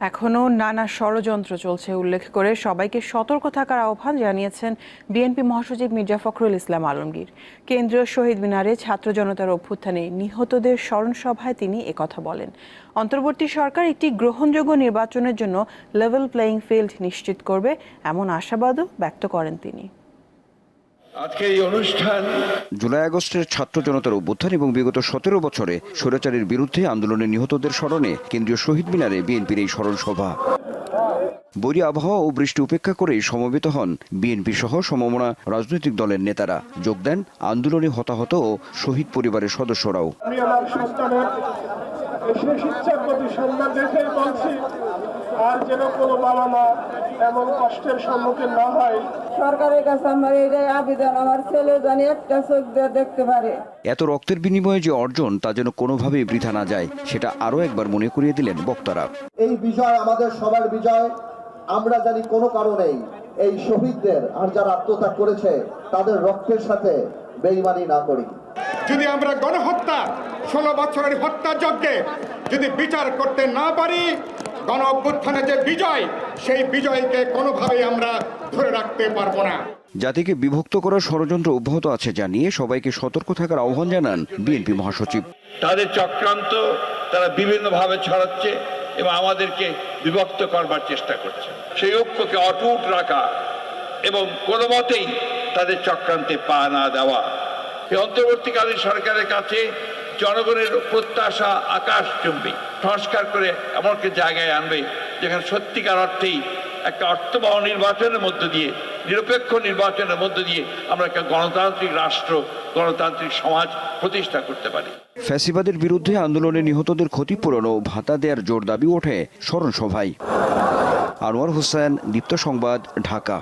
এখনও নানা ষড়যন্ত্র চলছে, উল্লেখ করে সবাইকে সতর্ক থাকার আহ্বান জানিয়েছেন বিএনপি মহাসচিব মির্জা ফখরুল ইসলাম আলমগীর। কেন্দ্রীয় শহীদ মিনারে ছাত্র জনতার অভ্যুত্থানে নিহতদের স্মরণ সভায় তিনি একথা বলেন। অন্তর্বর্তী সরকার একটি গ্রহণযোগ্য নির্বাচনের জন্য লেভেল প্লেয়িং ফিল্ড নিশ্চিত করবে, এমন আশাবাদও ব্যক্ত করেন তিনি। আজকে এই অনুষ্ঠান জুলাই আগস্টের ছাত্র জনতার অভ্যুত্থান এবং বিগত সতেরো বছরে স্বৈরাচারের বিরুদ্ধে আন্দোলনে নিহতদের স্মরণে কেন্দ্রীয় শহীদ মিনারে বিএনপির এই স্মরণ সভা। বৈরী আবহাওয়া ও বৃষ্টি উপেক্ষা করে সমবেত হন বিএনপি সহ সমমনা রাজনৈতিক দলের নেতারা। যোগ দেন আন্দোলনে হতাহত ও শহীদ পরিবারের সদস্যরাও। ইচ্ছার প্রতি সম্মান রেখে বলছি আর যেন কোনো বাবা মা এমন কষ্টের সম্মুখীন না হয়। সরকারের কাছে আমার এইটাই আবেদন আমার ছেলে জানি একটা চোখ দিয়ে দেখতে পারে। এত রক্তের বিনিময়ে যে অর্জন তা যেন কোনোভাবেই বৃথা না যায় সেটা আরও একবার মনে করিয়ে দিলেন বক্তারা। এই বিজয় আমাদের সবার বিজয় আমরা জানি কোনো কারণেই এই শহীদদের আর যারা আত্মত্যাগ করেছে তাদের রক্তের সাথে বেইমানি না করি। যদি আমরা গণহত্যা ষোলো বছরের হত্যাযজ্ঞে যদি বিচার করতে না পারি গণ অভ্যুত্থানের যে বিজয় সেই বিজয়কে কোনোভাবেই আমরা ধরে রাখতে পারব না। জাতিকে বিভক্ত করার ষড়যন্ত্র অব্যাহত আছে জানিয়ে সবাইকে সতর্ক থাকার আহ্বান জানান বিএনপি মহাসচিব। তাদের চক্রান্ত তারা বিভিন্নভাবে ছড়াচ্ছে এবং আমাদেরকে বিভক্ত করবার চেষ্টা করছে। সেই ঐক্যকে অটুট রাখা এবং কোনো মতেই তাদের চক্রান্তে পা না দেওয়া এই অন্তর্বর্তীকালীন সরকারের কাছে জনগণের প্রত্যাশা আকাশচুম্বী সংস্কার করে এমন একটা জায়গায় আনবে, যেখানে সত্যিকার অর্থেই একটা অর্থবহ নির্বাচনের মধ্য দিয়ে, নিরপেক্ষ নির্বাচনের মধ্য দিয়ে আমরা একটা গণতান্ত্রিক রাষ্ট্র, গণতান্ত্রিক সমাজ প্রতিষ্ঠা করতে পারি। ফ্যাসিবাদের বিরুদ্ধে আন্দোলনে নিহতদের ক্ষতিপূরণ ও ভাতা দেওয়ার জোর দাবি ওঠে স্মরণ সভায় আনোয়ার হোসেন, দীপ্ত সংবাদ, ঢাকা।